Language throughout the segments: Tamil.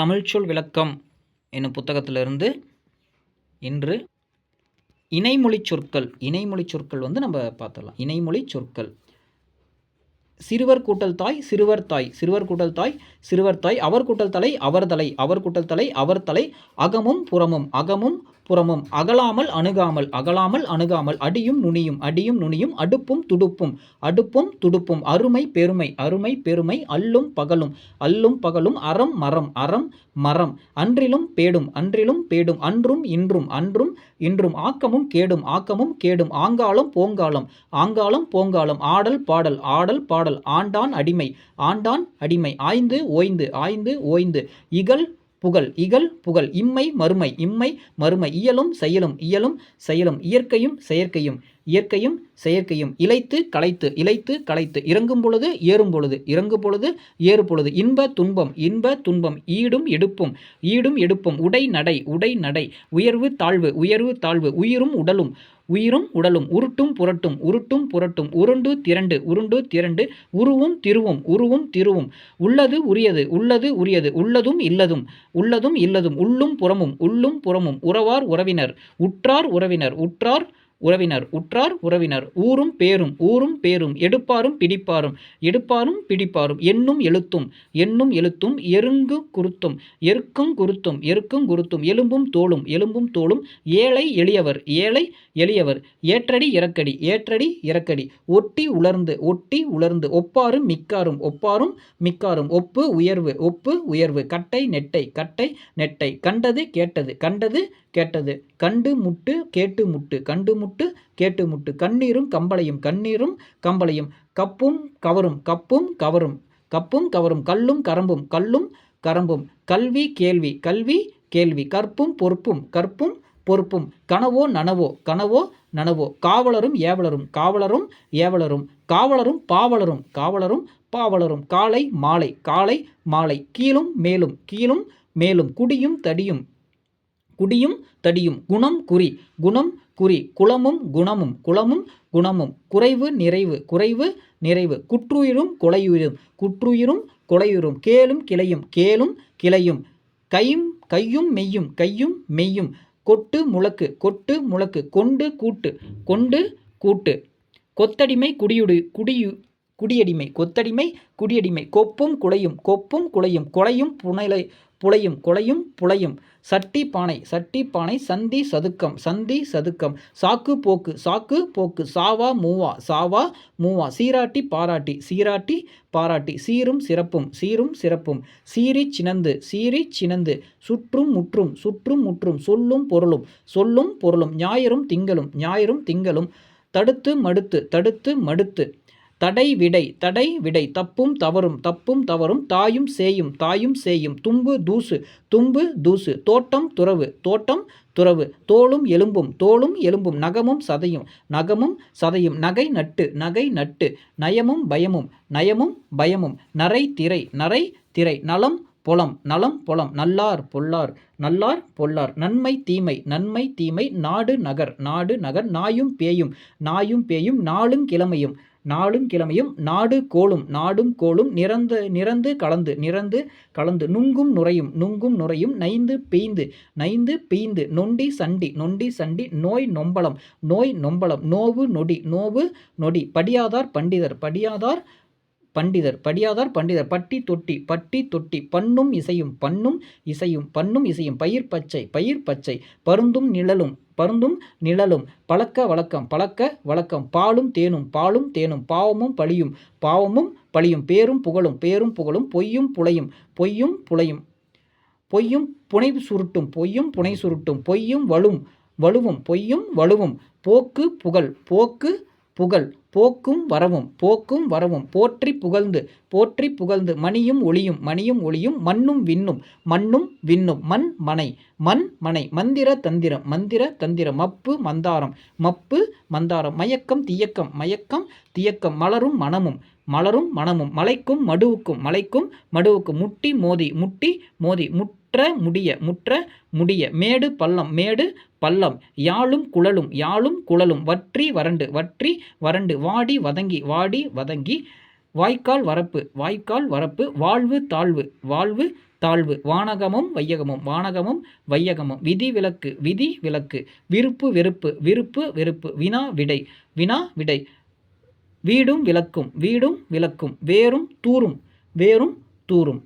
தமிழ்ச்சொல் விளக்கம் என்னும் புத்தகத்திலிருந்து இன்று இணைமொழி சொற்கள் இணைமொழி சொற்கள் வந்து நம்ம பார்த்துடலாம். இணைமொழி சொற்கள். சிறுவர் கூட்டல் தாய் சிறுவர் தாய். சிறுவர் கூட்டல் தாய் சிறுவர் தாய். அவர் கூட்டல் தலை அவர் தலை. அவர் கூட்டல் தலை அவர் தலை. அகமும் புறமும். அகமும் புறமும். அகலாமல் அணுகாமல் அகலாமல் அணுகாமல் அடியும் நுனியும் அடியும் நுனியும் அடுப்பும் துடுப்பும் அடுப்பும் துடுப்பும் அருமை பெருமை அருமை பெருமை அல்லும் பகலும் அல்லும் பகலும் அறம் மரம் அறம் மரம் அன்றிலும் பேடும் அன்றிலும் பேடும் அன்றும் இன்றும் அன்றும் இன்றும் ஆக்கமும் கேடும் ஆக்கமும் கேடும் ஆங்காலம் போங்காலம் ஆங்காலம் போங்காலம் ஆடல் பாடல் ஆடல் பாடல் ஆண்டான் அடிமை ஆண்டான் அடிமை ஆய்ந்து ஓய்ந்து ஆய்ந்து ஓய்ந்து இகழ் புகழ் இகழ் புகழ் இம்மை மறுமை இம்மை மறுமை இயலும் செயலும் இயலும் செயலும் இயற்கையும் செயற்கையும் இயற்கையும் செயற்கையும் இழைத்து களைத்து இழைத்து களைத்து இறங்கும் பொழுது ஏறும் பொழுது இறங்கும் பொழுது ஏறு பொழுது இன்ப துன்பம் இன்ப துன்பம் ஈடும் எடுப்பும் ஈடும் எடுப்பும் உடை நடை உடை நடை உயர்வு தாழ்வு உயர்வு தாழ்வு உயிரும் உடலும் உயிரும் உடலும் உருட்டும் புரட்டும் உருட்டும் புரட்டும் உருண்டு திரண்டு உருண்டு திரண்டு உருவும் திருவும் உருவும் திருவும். உள்ளது உரியது உள்ளது உரியது உள்ளதும் இல்லதும் உள்ளதும் இல்லதும் உள்ளும் புறமும் உள்ளும் புறமும் உறவார் உறவினர் உற்றார் உறவினர் உற்றார் உறவினர் உற்றார் உறவினர் ஊரும் பேரும் ஊரும் பேரும் எடுப்பாரும் பிடிப்பாரும் எடுப்பாரும் பிடிப்பாரும் எண்ணும் எழுத்தும் என்னும் எழுத்தும் எருங்கு குருத்தும் எருக்கும் குருத்தும் எருக்கும் குருத்தும் எலும்பும் தோளும் எலும்பும் தோளும் ஏழை எளியவர் ஏழை எளியவர் ஏற்றடி இறக்கடி ஏற்றடி இறக்கடி ஒட்டி உலர்ந்து ஒட்டி உலர்ந்து ஒப்பாரும் மிக்காரும் ஒப்பாரும் மிக்காரும் ஒப்பு உயர்வு ஒப்பு உயர்வு கட்டை நெட்டை கட்டை நெட்டை கண்டது கேட்டது கண்டது கேட்டது. கண்டு முட்டு கேட்டு முட்டு. கண்டு முட்டு கேட்டு முட்டு. கண்ணீரும் கம்பளையும். கண்ணீரும் கம்பளையும். கப்பும் கவரும். கப்பும் கவரும். கப்பும் கவரும். கல்லும் கரம்பும். கல்லும் கரம்பும். கல்வி கேள்வி. கல்வி கேள்வி. கற்பும் பொறுப்பும். கற்பும் பொறுப்பும். கனவோ நனவோ. கனவோ நனவோ. காவலரும் ஏவலரும். காவலரும் ஏவலரும். காவலரும் பாவலரும். காவலரும் பாவலரும். காலை மாலை. காலை மாலை. கீழும் மேலும். கீழும் மேலும். குடியும் தடியும். குடியும் தடியும் குணம் குறி. குணம் குறி. குளமும் குணமும். குளமும் குணமும். குறைவு நிறைவு. குறைவு நிறைவு. குற்றுயிரும் கொலையுயிரும். குற்றுயிரும் கொலையுயிரும். கேளும் கிளையும். கேளும் கிளையும். கையும் கையும் மெய்யும். கையும் மெய்யும். கொட்டு முழக்கு. கொட்டு முழக்கு. கொண்டு கூட்டு. கொண்டு கூட்டு. கொத்தடிமை குடியுடு குடியு குடியடிமை கொத்தடிமை குடியடிமை. கொப்பும் குலையும் கொப்பும் குலையும் கொலையும் புனலை புலையும் கொலையும் புலையும் சட்டி பானை சட்டி பானை சந்தி சதுக்கம். சந்தி சதுக்கம். சாக்கு போக்கு. சாக்கு போக்கு. சாவா மூவா. சாவா மூவா. சீராட்டி பாராட்டி. சீராட்டி பாராட்டி. சீரும் சிறப்பும். சீரும் சிறப்பும். சீரி சினந்து. சீரி சினந்து. சுற்றும் முற்றும். சுற்றும் முற்றும். சொல்லும் பொருளும். சொல்லும் பொருளும். ஞாயிறும் திங்களும். ஞாயிறும் திங்களும். தடுத்து மடுத்து. தடுத்து மடுத்து. தடை விடை தடை விடை தப்பும் தவறும் தப்பும் தவறும் தாயும் சேயும் தாயும் சேயும் தும்பு தூசு தும்பு தூசு தோட்டம் துறவு தோட்டம் துறவு தோளும் எலும்பும் தோளும் எலும்பும் நகமும் சதையும் நகமும் சதையும் நகை நட்டு நகை நட்டு நயமும் பயமும் நயமும் பயமும் நரை திரை நரை திரை நலம் பொலம் நலம் பொலம் நல்லார் பொல்லார் நல்லார் பொல்லார் நன்மை தீமை நன்மை தீமை நாடு நகர் நாடு நகர் நாயும் பேயும் நாயும் பேயும் நாளும் கிழமையும் நாளும் கிழமையும் நாடு கோளும் நாடும் கோளும் நிறந்து நிறந்து கலந்து நிறந்து கலந்து நுங்கும் நுரையும் நுங்கும் நுரையும் நைந்து பெய்ந்து நைந்து பெய்ந்து நொண்டி சண்டி நொண்டி சண்டி நோய் நொம்பலம் நோய் நொம்பலம் நோவு நொடி நோவு நொடி படியாதார் பண்டிதர் படியாதார் பண்டிதர் படியாதார் பண்டிதர் பட்டி தொட்டி பட்டி தொட்டி பண்ணும் இசையும் பண்ணும் இசையும் பண்ணும் இசையும் பயிர் பச்சை பயிர் பச்சை பருந்தும் நிழலும் பருந்தும் நிழலும் பழக்க வழக்கம் பழக்க வழக்கம் பாலும் தேனும் பாலும் தேனும் பாவமும் பழியும் பாவமும் பழியும் பேரும் புகழும் பேரும் புகழும் பொய்யும் புலையும் பொய்யும் புலையும் பொய்யும் புனை சுருட்டும் பொய்யும் புனை சுருட்டும் பொய்யும் வலும் வலுவும் பொய்யும் வலுவும் போக்கு புகழ் போக்கு புகழ். போக்கும் வரவும் போக்கும் வரவும். போற்றி புகழ்ந்து போற்றி புகழ்ந்து. மணியும் ஒளியும் மணியும் ஒளியும் மண்ணும் விண்ணும் மண்ணும் விண்ணும். மண் மனை மண் மனை. மந்திர தந்திரம் மந்திர தந்திரம். மப்பு மந்தாரம். மப்பு மந்தாரம். மயக்கம் தியக்கம். மயக்கம் தியக்கம். மலரும் மனமும். மலரும் மனமும் மலைக்கும் மடுவுக்கும் மலைக்கும் மடுவுக்கும் முட்டி மோதி முட்டி மோதி முற்ற முடிய முற்ற முடிய மேடு பள்ளம் மேடு பள்ளம் யாழும் குழலும் யாழும் குழலும் வற்றி வறண்டு வற்றி வறண்டு வாடி வதங்கி வாடி வதங்கி வாய்க்கால் வரப்பு வாய்க்கால் வரப்பு வாழ்வு தாழ்வு வாழ்வு தாழ்வு வானகமும் வையகமும் வானகமும் வையகமும் விதி விலக்கு விதி விலக்கு விருப்பு வெறுப்பு விருப்பு வெறுப்பு வினா விடை வினா விடை வீடும் விளக்கும் வீடும் விளக்கும் வேரும் தூரும் வேரும் தூரும்.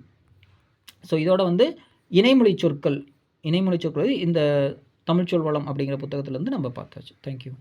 ஸோ இதோட வந்து இணைமொழி சொற்கள் இணைமொழி சொற்கள் இந்த தமிழ்ச்சொல் வளம் அப்படிங்கிற புத்தகத்துலேருந்து நம்ம பார்த்தாச்சு. தேங்க்யூ